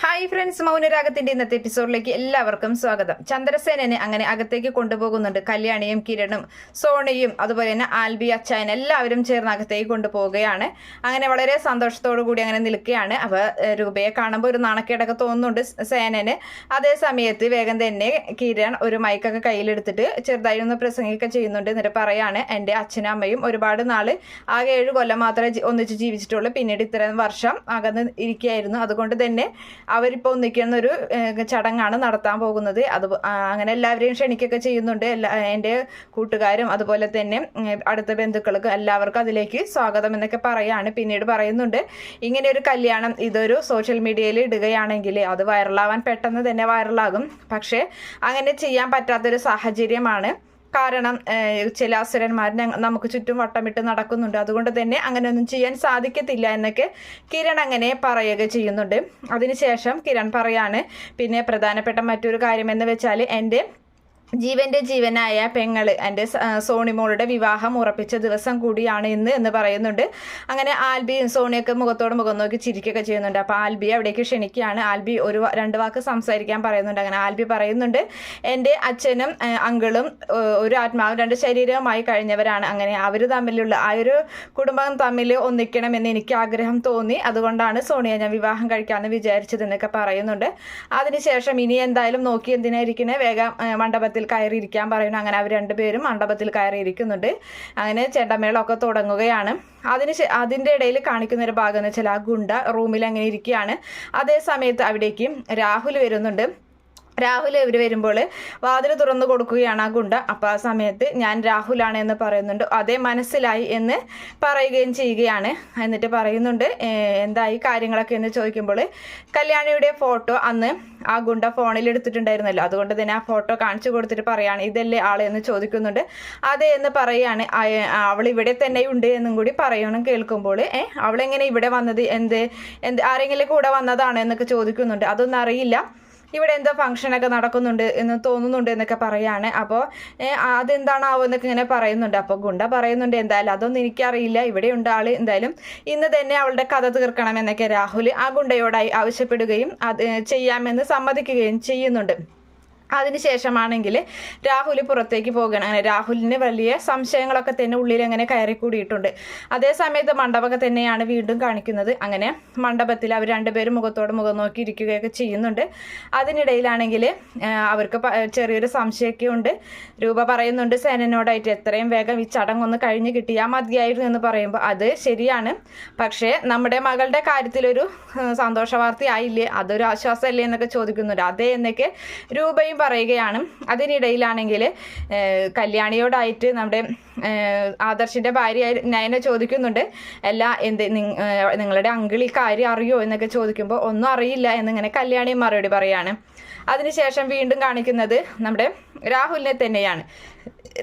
Hi friends മൗനരാഗത്തിന്റെ ഇന്നത്തെ എപ്പിസോഡിലേക്ക് എല്ലാവർക്കും സ്വാഗതം. ചന്ദ്രസേനനെ അങ്ങനെ അകത്തേക്ക് കൊണ്ടുപോകുന്നുണ്ട്. കല്യാണിയും കിരണും സോണിയും അതുപോലെ തന്നെ ആൽബി അച്ചായൻ എല്ലാവരും ചേർന്ന് അകത്തേക്ക് കൊണ്ടുപോവുകയാണ്. അങ്ങനെ വളരെ സന്തോഷത്തോടു കൂടി അങ്ങനെ നിൽക്കുകയാണ്. അപ്പോൾ രൂപയെ കാണുമ്പോൾ ഒരു നാണക്കേടൊക്കെ തോന്നുന്നുണ്ട് സേനന്. അതേ സമയത്ത് വേഗം തന്നെ കിരൺ ഒരു മൈക്കൊക്കെ കയ്യിലെടുത്തിട്ട് ചെറുതായി ഒന്ന് പ്രസംഗിക്കുക ചെയ്യുന്നുണ്ട്. എന്നിട്ട് പറയാണ് എന്റെ അച്ഛനും അമ്മയും ഒരുപാട് നാൾ ആകെ ഏഴ് കൊല്ലം മാത്രമേ ഒന്നിച്ച് ജീവിച്ചിട്ടുള്ളൂ. പിന്നീട് ഇത്രയും വർഷം അകന്ന് ഇരിക്കുകയായിരുന്നു. അതുകൊണ്ട് തന്നെ അവരിപ്പോൾ ഒന്നിക്കുന്ന ഒരു ചടങ്ങാണ് നടത്താൻ പോകുന്നത്. അത് അങ്ങനെ എല്ലാവരെയും ക്ഷണിക്കൊക്കെ ചെയ്യുന്നുണ്ട്. എല്ലാ എന്റെ കൂട്ടുകാരും അതുപോലെ തന്നെ അടുത്ത ബന്ധുക്കൾക്കും എല്ലാവർക്കും അതിലേക്ക് സ്വാഗതം എന്നൊക്കെ പറയാണ് പിന്നീട് പറയുന്നുണ്ട്. ഇങ്ങനെ ഒരു കല്യാണം ഇതൊരു സോഷ്യൽ മീഡിയയിൽ ഇടുകയാണെങ്കിൽ അത് വൈറലാവാൻ പെട്ടെന്ന് തന്നെ വൈറലാകും. പക്ഷേ അങ്ങനെ ചെയ്യാൻ പറ്റാത്തൊരു സാഹചര്യമാണ്. കാരണം ചില അസുരന്മാർ നമുക്ക് ചുറ്റും വട്ടമിട്ട് നടക്കുന്നുണ്ട്. അതുകൊണ്ട് തന്നെ അങ്ങനെയൊന്നും ചെയ്യാൻ സാധിക്കത്തില്ല എന്നൊക്കെ കിരൺ അങ്ങനെ പറയുക ചെയ്യുന്നുണ്ട്. അതിനുശേഷം കിരൺ പറയാണ് പിന്നെ പ്രധാനപ്പെട്ട മറ്റൊരു കാര്യം എന്ന് വെച്ചാൽ എന്റെ ജീവന്റെ ജീവനായ പെങ്ങൾ എന്റെ സോണിമോളുടെ വിവാഹം ഉറപ്പിച്ച ദിവസം കൂടിയാണ് ഇന്ന് എന്ന് പറയുന്നുണ്ട്. അങ്ങനെ ആൽബിയും സോണിയൊക്കെ മുഖത്തോട് മുഖം നോക്കി ചിരിക്കുകയൊക്കെ ചെയ്യുന്നുണ്ട്. അപ്പോൾ ആൽബി അവിടേക്ക് ക്ഷണിക്കുകയാണ്. ആൽബി ഒരു രണ്ട് വാക്ക് സംസാരിക്കാൻ പറയുന്നുണ്ട്. അങ്ങനെ ആൽബി പറയുന്നുണ്ട് എന്റെ അച്ഛനും അങ്കിളും ഒരു ആത്മാവും രണ്ട് ശരീരവുമായി കഴിഞ്ഞവരാണ്. അങ്ങനെ അവർ തമ്മിലുള്ള ആ ഒരു കുടുംബം തമ്മിൽ ഒന്നിക്കണമെന്ന് എനിക്ക് ആഗ്രഹം തോന്നി. അതുകൊണ്ടാണ് സോണിയ ഞാൻ വിവാഹം കഴിക്കാമെന്ന് വിചാരിച്ചതെന്നൊക്കെ പറയുന്നുണ്ട്. അതിനുശേഷം ഇനി എന്തായാലും നോക്കി എന്തിനായിരിക്കണേ വേഗം ആ, മണ്ഡപത്തിൽ കയറിയിരിക്കാൻ പറയുന്നു. അങ്ങനെ അവർ രണ്ടുപേരും മണ്ഡപത്തിൽ കയറിയിരിക്കുന്നുണ്ട്. അങ്ങനെ ചെണ്ടമേളമൊക്കെ തുടങ്ങുകയാണ്. അതിന് അതിന്റെ ഇടയിൽ കാണിക്കുന്ന ഒരു ഭാഗം എന്ന് വെച്ചാൽ ആ ഗുണ്ട റൂമിൽ അങ്ങനെ ഇരിക്കുകയാണ്. അതേ സമയത്ത് അവിടേക്ക് രാഹുൽ വരുന്നുണ്ട്. രാഹുൽ ഇവർ വരുമ്പോൾ വാതിൽ തുറന്നു കൊടുക്കുകയാണ് ആ ഗുണ്ട. അപ്പോൾ ആ സമയത്ത് ഞാൻ രാഹുലാണ് എന്ന് പറയുന്നുണ്ട്. അതേ മനസ്സിലായി എന്ന് പറയുകയും ചെയ്യുകയാണ്. എന്നിട്ട് പറയുന്നുണ്ട് എന്തായി കാര്യങ്ങളൊക്കെ എന്ന് ചോദിക്കുമ്പോൾ കല്യാണിയുടെ ഫോട്ടോ അന്ന് ആ ഗുണ്ട ഫോണിൽ എടുത്തിട്ടുണ്ടായിരുന്നല്ലോ. അതുകൊണ്ട് തന്നെ ആ ഫോട്ടോ കാണിച്ചു കൊടുത്തിട്ട് പറയാണ് ഇതല്ലേ ആൾ എന്ന് ചോദിക്കുന്നുണ്ട്. അതെ എന്ന് പറയുകയാണ് അവൾ ഇവിടെ തന്നെ ഉണ്ട് എന്നും കൂടി പറയണം കേൾക്കുമ്പോൾ ഏ അവളെങ്ങനെ ഇവിടെ വന്നത്? എന്ത്? എന്ത്? ആരെങ്കിലും കൂടെ വന്നതാണോ? എന്നൊക്കെ ചോദിക്കുന്നുണ്ട്. അതൊന്നും അറിയില്ല. ഇവിടെ എന്തോ ഫംഗ്ഷനൊക്കെ നടക്കുന്നുണ്ട് എന്ന് തോന്നുന്നുണ്ട് എന്നൊക്കെ പറയാണ്. അപ്പോൾ അതെന്താണാവോ എന്നൊക്കെ ഇങ്ങനെ പറയുന്നുണ്ട്. അപ്പോൾ ഗുണ്ട പറയുന്നുണ്ട് എന്തായാലും അതൊന്നും എനിക്കറിയില്ല. ഇവിടെയുണ്ട് ആൾ എന്തായാലും ഇന്ന് തന്നെ അവളുടെ കഥ തീർക്കണം എന്നൊക്കെ രാഹുൽ ആ ഗുണ്ടയോടായി ആവശ്യപ്പെടുകയും അത് ചെയ്യാമെന്ന് സമ്മതിക്കുകയും ചെയ്യുന്നുണ്ട്. അതിനുശേഷമാണെങ്കിൽ രാഹുൽ പുറത്തേക്ക് പോകണം. അങ്ങനെ രാഹുലിന് വലിയ സംശയങ്ങളൊക്കെ തന്നെ ഉള്ളിൽ അങ്ങനെ കയറി കൂടിയിട്ടുണ്ട് അതേ സമയത്ത് മണ്ഡപമൊക്കെ തന്നെയാണ് വീണ്ടും കാണിക്കുന്നത്. അങ്ങനെ മണ്ഡപത്തിൽ അവർ രണ്ടുപേരും മുഖത്തോട് മുഖം നോക്കി ഇരിക്കുകയൊക്കെ ചെയ്യുന്നുണ്ട്. അതിനിടയിലാണെങ്കിൽ അവർക്ക് ചെറിയൊരു സംശയമൊക്കെ ഉണ്ട്. രൂപ പറയുന്നുണ്ട് സേനനോടായിട്ട് എത്രയും വേഗം ഈ ചടങ്ങൊന്ന് കഴിഞ്ഞ് കിട്ടിയാൽ മതിയായിരുന്നു എന്ന് പറയുമ്പോൾ അത് ശരിയാണ്. പക്ഷേ നമ്മുടെ മകളുടെ കാര്യത്തിലൊരു സന്തോഷ വാർത്തയായില്ലേ അതൊരു ആശ്വാസമല്ലേ? എന്നൊക്കെ ചോദിക്കുന്നുണ്ട്. അതേ എന്നൊക്കെ രൂപയും പറയുകയാണ്. അതിനിടയിലാണെങ്കിൽ കല്യാണിയോടായിട്ട് നമ്മുടെ ആദർശിന്റെ ഭാര്യ നയന ചോദിക്കുന്നുണ്ട്. എല്ലാ എന്ത് നിങ്ങളുടെ അങ്കിൾ ഈ കാര്യം അറിയോ? എന്നൊക്കെ ചോദിക്കുമ്പോൾ ഒന്നും അറിയില്ല എന്നിങ്ങനെ കല്യാണി മറുപടി പറയാണ്. അതിനുശേഷം വീണ്ടും കാണിക്കുന്നത് നമ്മുടെ രാഹുലിനെ തന്നെയാണ്.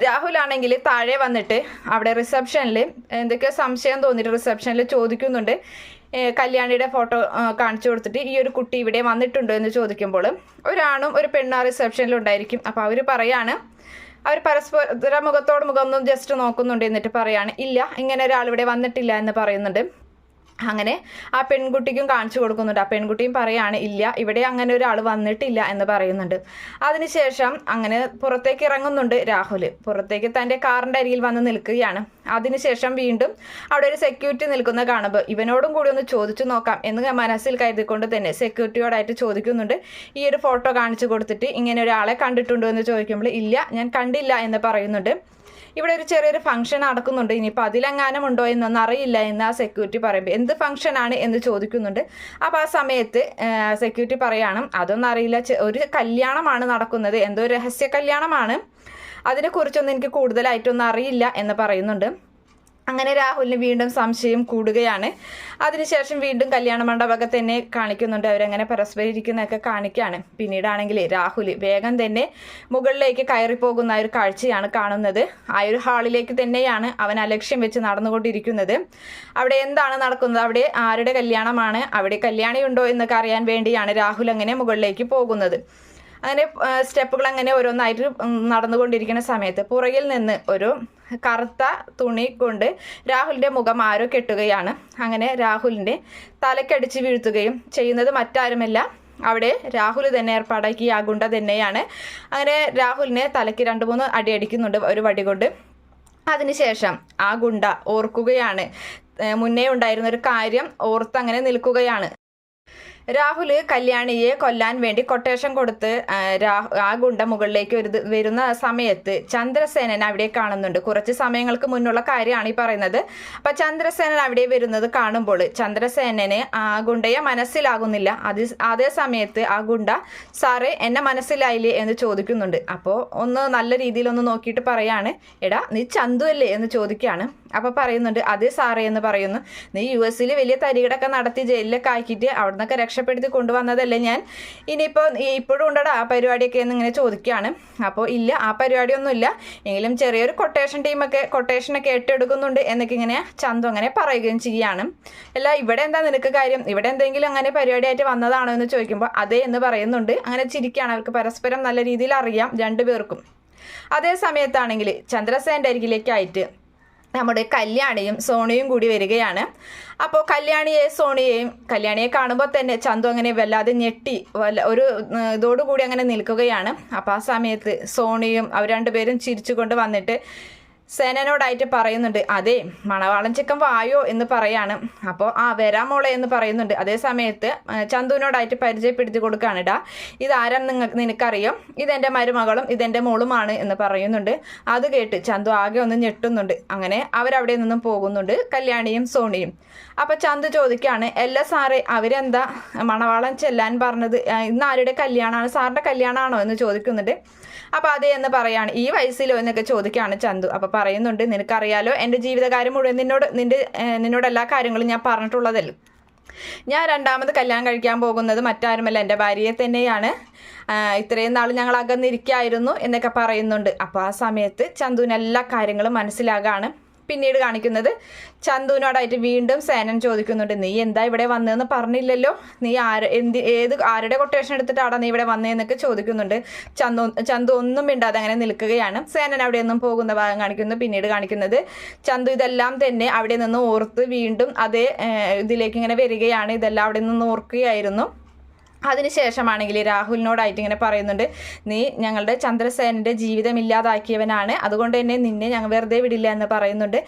രാഹുൽ ആണെങ്കിൽ താഴെ വന്നിട്ട് അവിടെ റിസപ്ഷനിൽ എന്തൊക്കെയോ സംശയം തോന്നിയിട്ട് റിസപ്ഷനിൽ ചോദിക്കുന്നുണ്ട്. കല്യാണിയുടെ ഫോട്ടോ കാണിച്ചു കൊടുത്തിട്ട് ഈ ഒരു കുട്ടി ഇവിടെ വന്നിട്ടുണ്ടോ എന്ന് ചോദിക്കുമ്പോൾ ഒരാണും ഒരു പെണ്ണാ റിസപ്ഷനിൽ ഉണ്ടായിരിക്കും. അപ്പോൾ അവർ പറയാണ് അവർ പരസ്പര മുഖത്തോട് മുഖം ഒന്നും ജസ്റ്റ് നോക്കുന്നുണ്ട് എന്നിട്ട് പറയാണ് ഇല്ല ഇങ്ങനെ ഒരാൾ ഇവിടെ വന്നിട്ടില്ല എന്ന് പറയുന്നുണ്ട്. അങ്ങനെ ആ പെൺകുട്ടിക്കും കാണിച്ചു കൊടുക്കുന്നുണ്ട്. ആ പെൺകുട്ടിയും പറയാണ് ഇല്ല ഇവിടെ അങ്ങനെ ഒരാൾ വന്നിട്ടില്ല എന്ന് പറയുന്നുണ്ട്. അതിനുശേഷം അങ്ങനെ പുറത്തേക്ക് ഇറങ്ങുന്നുണ്ട് രാഹുൽ പുറത്തേക്ക് തന്റെ കാറിന്റെ അരികിൽ വന്ന് നിൽക്കുകയാണ്. അതിനുശേഷം വീണ്ടും അവിടെ ഒരു സെക്യൂരിറ്റി നിൽക്കുന്ന കാണുമ്പോൾ ഇവനോടും കൂടി ഒന്ന് ചോദിച്ചു നോക്കാം എന്ന് മനസ്സിൽ കരുതിക്കൊണ്ട് തന്നെ സെക്യൂരിറ്റിയോടായിട്ട് ചോദിക്കുന്നുണ്ട്. ഈ ഒരു ഫോട്ടോ കാണിച്ചു കൊടുത്തിട്ട് ഇങ്ങനെ ഒരാളെ കണ്ടിട്ടുണ്ടോ എന്ന് ചോദിക്കുമ്പോൾ ഇല്ല ഞാൻ കണ്ടില്ല എന്ന് പറയുന്നുണ്ട്. ഇവിടെ ഒരു ചെറിയൊരു ഫംഗ്ഷൻ നടക്കുന്നുണ്ട്. ഇനിയിപ്പോൾ അതിലെങ്ങാനും ഉണ്ടോ എന്നൊന്നും അറിയില്ല എന്ന് ആ സെക്യൂരിറ്റി പറയുമ്പോൾ എന്ത് ഫംഗ്ഷനാണ് എന്ന് ചോദിക്കുന്നുണ്ട്. അപ്പോൾ ആ സമയത്ത് സെക്യൂരിറ്റി പറയാണ് അതൊന്നും അറിയില്ല. ഒരു കല്യാണമാണ് നടക്കുന്നത്. എന്തോ രഹസ്യ കല്യാണമാണ്. അതിനെക്കുറിച്ചൊന്നും എനിക്ക് കൂടുതലായിട്ടൊന്നും അറിയില്ല എന്ന് പറയുന്നുണ്ട്. അങ്ങനെ രാഹുലിന് വീണ്ടും സംശയം കൂടുകയാണ്. അതിനുശേഷം വീണ്ടും കല്യാണ മണ്ഡപമൊക്കെ തന്നെ കാണിക്കുന്നുണ്ട്. അവരങ്ങനെ പരസ്പരം ഇരിക്കുന്നതൊക്കെ കാണിക്കുകയാണ് പിന്നീടാണെങ്കിൽ രാഹുൽ വേഗം തന്നെ മുകളിലേക്ക് കയറിപ്പോകുന്ന ഒരു കാഴ്ചയാണ് കാണുന്നത്. ആ ഒരു ഹാളിലേക്ക് തന്നെയാണ് അവൻ അലക്ഷ്യം വെച്ച് നടന്നുകൊണ്ടിരിക്കുന്നത്. അവിടെ എന്താണ് നടക്കുന്നത്? അവിടെ ആരുടെ കല്യാണമാണ്? അവിടെ കല്യാണിയുണ്ടോ എന്നൊക്കെ അറിയാൻ വേണ്ടിയാണ് രാഹുൽ അങ്ങനെ മുകളിലേക്ക് പോകുന്നത്. അങ്ങനെ സ്റ്റെപ്പുകൾ അങ്ങനെ ഓരോന്നായിട്ട് നടന്നുകൊണ്ടിരിക്കുന്ന സമയത്ത് പുറകിൽ നിന്ന് ഒരു കറുത്ത തുണി കൊണ്ട് രാഹുലിന്റെ മുഖം ആരോ കെട്ടുകയാണ്. അങ്ങനെ രാഹുലിന്റെ തലക്കടിച്ച് വീഴ്ത്തുകയും ചെയ്യുന്നത് മറ്റാരുമല്ല. അവിടെ രാഹുൽ തന്നെ ഏർപ്പാടാക്കി ആ ഗുണ്ട തന്നെയാണ്. അങ്ങനെ രാഹുലിനെ തലയ്ക്ക് രണ്ട് മൂന്ന് അടി അടിക്കുന്നുണ്ട് ഒരു വടി കൊണ്ട്. അതിനുശേഷം ആ ഗുണ്ട ഓർക്കുകയാണ്. മുന്നേ ഉണ്ടായിരുന്ന ഒരു കാര്യം ഓർത്ത് അങ്ങനെ നിൽക്കുകയാണ്. രാഹുൽ കല്യാണിയെ കൊല്ലാൻ വേണ്ടി കൊട്ടേഷൻ കൊടുത്ത് ആ, ഗുണ്ട മുകളിലേക്ക് വരുന്ന സമയത്ത് ചന്ദ്രസേനൻ അവിടെ കാണുന്നുണ്ട്. കുറച്ച് സമയങ്ങൾക്ക് മുന്നുള്ള കാര്യമാണ് ഈ പറയുന്നത്. അപ്പൊ ചന്ദ്രസേനൻ അവിടെ വരുന്നത് കാണുമ്പോൾ ചന്ദ്രസേനന് ആ ഗുണ്ടയെ മനസ്സിലാകുന്നില്ല. അത് അതേ സമയത്ത് ആ ഗുണ്ട സാറേ എന്നെ മനസ്സിലായില്ലേ? എന്ന് ചോദിക്കുന്നുണ്ട്. അപ്പോൾ ഒന്ന് നല്ല രീതിയിൽ ഒന്ന് നോക്കിയിട്ട് പറയാണ്. എടാ നീ ചന്തു അല്ലേ? എന്ന് ചോദിക്കുകയാണ്. അപ്പോൾ പറയുന്നുണ്ട് അതേ സാറേ എന്ന് പറയുന്നു. നീ യു എസിൽ വലിയ തരികടൊക്കെ നടത്തി ജയിലിലൊക്കെ ആക്കിയിട്ട് അവിടെ നിന്നൊക്കെ രക്ഷപ്പെടുത്തി കൊണ്ടുവന്നതല്ലേ ഞാൻ? ഇനിയിപ്പോൾ ഇപ്പോഴും ഉണ്ടടാ ആ പരിപാടിയൊക്കെ എന്ന് ഇങ്ങനെ ചോദിക്കുകയാണ്. അപ്പോൾ ഇല്ല ആ പരിപാടിയൊന്നുമില്ല. എങ്കിലും ചെറിയൊരു കൊട്ടേഷൻ ടീമൊക്കെ കൊട്ടേഷനൊക്കെ ഏറ്റെടുക്കുന്നുണ്ട് എന്നൊക്കെ ഇങ്ങനെ ചന്തു അങ്ങനെ പറയുകയും ചെയ്യുകയാണ്. അല്ല ഇവിടെ എന്താ നിനക്ക് കാര്യം? ഇവിടെ എന്തെങ്കിലും അങ്ങനെ പരിപാടിയായിട്ട് വന്നതാണോ എന്ന് ചോദിക്കുമ്പോൾ അതേ എന്ന് പറയുന്നുണ്ട്. അങ്ങനെ ചിരിക്കുകയാണ്. അവർക്ക് പരസ്പരം നല്ല രീതിയിൽ അറിയാം രണ്ടുപേർക്കും. അതേ സമയത്താണെങ്കിൽ ചന്ദ്രസേന്റെ അരികിലേക്കായിട്ട് നമ്മുടെ കല്യാണിയും സോണിയും കൂടി വരികയാണ്. അപ്പോൾ കല്യാണിയെ സോണിയെയും കല്യാണിയെ കാണുമ്പോൾ തന്നെ ചന്തു അങ്ങനെ വല്ലാതെ ഞെട്ടി വല്ല ഒരു ഇതോടുകൂടി അങ്ങനെ നിൽക്കുകയാണ്. അപ്പോൾ ആ സമയത്ത് സോണിയും അവർ രണ്ടുപേരും ചിരിച്ചുകൊണ്ട് വന്നിട്ട് സേനനോടായിട്ട് പറയുന്നുണ്ട് അതെ മണവാളൻ ചിക്കൻ വായോ എന്ന് പറയാണ്. അപ്പോൾ ആ വരാം മോളെ എന്ന് പറയുന്നുണ്ട്. അതേ സമയത്ത് ചന്തുവിനോടായിട്ട് പരിചയപ്പെടുത്തി കൊടുക്കുകയാണ് ഇടാ ഇതാരാ നിങ്ങൾക്ക് നിനക്കറിയാം? ഇതെന്റെ മരുമകളും ഇതെന്റെ മോളുമാണ് എന്ന് പറയുന്നുണ്ട്. അത് കേട്ട് ചന്തു ആകെ ഒന്ന് ഞെട്ടുന്നുണ്ട്. അങ്ങനെ അവരവിടെ നിന്നും പോകുന്നുണ്ട് കല്യാണിയും സോണിയും. അപ്പോൾ ചന്തു ചോദിക്കുകയാണ് എല്ലാ സാറേ അവരെന്താ? മണവാളൻ ചെല്ലാൻ പറഞ്ഞത് ഇന്ന് ആരുടെ കല്യാണമാണ് സാറിന്റെ കല്യാണമാണോ എന്ന് ചോദിക്കുന്നുണ്ട്. അപ്പോൾ അതേ എന്ന് പറയാണ്. ഈ വയസ്സിലോ എന്നൊക്കെ ചോദിക്കുകയാണ് ചന്തു. അപ്പോൾ പറയുന്നുണ്ട്. നിനക്കറിയാലോ എന്റെ ജീവിതകാര്യം മുഴുവൻ നിന്നോട് നിന്റെ നിന്നോട് എല്ലാ കാര്യങ്ങളും ഞാൻ പറഞ്ഞിട്ടുള്ളതിൽ. ഞാൻ രണ്ടാമത് കല്യാണം കഴിക്കാൻ പോകുന്നത് മറ്റാരുമല്ല എന്റെ ഭാര്യയെ തന്നെയാണ്. ഇത്രയും നാൾ ഞങ്ങൾ അകന്നിരിക്കായിരുന്നു എന്നൊക്കെ പറയുന്നുണ്ട്. അപ്പോൾ ആ സമയത്ത് ചന്തുവിന് എല്ലാ കാര്യങ്ങളും മനസ്സിലാകാണ്. പിന്നീട് കാണിക്കുന്നത്. ചന്തുവിനോടായിട്ട് വീണ്ടും സേനൻ ചോദിക്കുന്നുണ്ട് നീ എന്താ ഇവിടെ വന്നതെന്ന് പറഞ്ഞില്ലല്ലോ? നീ ആര് എന്ത് ഏത് ആരുടെ കൊട്ടേഷൻ എടുത്തിട്ടാടാ നീ ഇവിടെ വന്നതെന്നൊക്കെ ചോദിക്കുന്നുണ്ട്. ചന്തു ചന്തു ഒന്നും മിണ്ടാതെ അങ്ങനെ നിൽക്കുകയാണ്. സേനൻ അവിടെ നിന്നും പോകുന്ന ഭാഗം കാണിക്കുന്നു പിന്നീട് കാണിക്കുന്നത്. ചന്തു ഇതെല്ലാം തന്നെ അവിടെ നിന്ന് ഓർത്ത് വീണ്ടും അതേ ഇതിലേക്ക് ഇങ്ങനെ വരികയാണ്. ഇതെല്ലാം അവിടെ നിന്ന് ഓർക്കുകയായിരുന്നു. അതിനുശേഷമാണെങ്കിൽ രാഹുലിനോടായിട്ട് ഇങ്ങനെ പറയുന്നുണ്ട് നീ ഞങ്ങളുടെ ചന്ദ്രസേനന്റെ ജീവിതം ഇല്ലാതാക്കിയവനാണ് അതുകൊണ്ട് തന്നെ നിന്നെ ഞങ്ങൾ വെറുതെ വിടില്ല എന്ന് പറയുന്നുണ്ട്.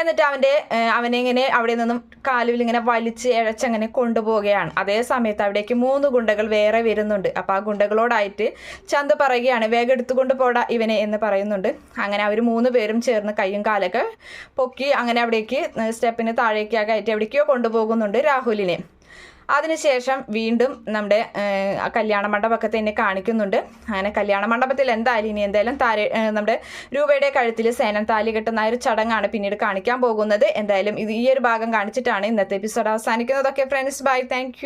എന്നിട്ട് അവന്റെ അവനെ ഇങ്ങനെ അവിടെ നിന്നും കാലുവിൽ ഇങ്ങനെ വലിച്ച് ഇഴച്ചങ്ങനെ കൊണ്ടുപോവുകയാണ്. അതേ സമയത്ത് അവിടേക്ക് മൂന്ന് ഗുണ്ടകൾ വേറെ വരുന്നുണ്ട്. അപ്പോൾ ആ ഗുണ്ടകളോടായിട്ട് ചന്ത് പറയുകയാണ് വേഗം എടുത്തുകൊണ്ട് പോടാ ഇവനെ എന്ന് പറയുന്നുണ്ട്. അങ്ങനെ അവർ മൂന്ന് പേരും ചേർന്ന് കൈയും കാലൊക്കെ പൊക്കി അങ്ങനെ അവിടേക്ക് സ്റ്റെപ്പിന് താഴേക്കൊക്കെ ആയിട്ട് എവിടേക്കോ കൊണ്ടുപോകുന്നുണ്ട് രാഹുലിനെ. അതിനുശേഷം വീണ്ടും നമ്മുടെ കല്യാണ മണ്ഡപമൊക്കെ തന്നെ കാണിക്കുന്നുണ്ട്. അങ്ങനെ കല്യാണ മണ്ഡപത്തിൽ എന്തായാലും ഇനി എന്തായാലും താര നമ്മുടെ രൂപയുടെ കഴുത്തിൽ സേനൻ താലി കെട്ടുന്ന ഒരു ചടങ്ങാണ് പിന്നീട് കാണിക്കാൻ പോകുന്നത്. എന്തായാലും ഇത് ഈ ഒരു ഭാഗം കാണിച്ചിട്ടാണ് ഇന്നത്തെ എപ്പിസോഡ് അവസാനിക്കുന്നതൊക്കെ ഫ്രണ്ട്സ് ബൈ താങ്ക്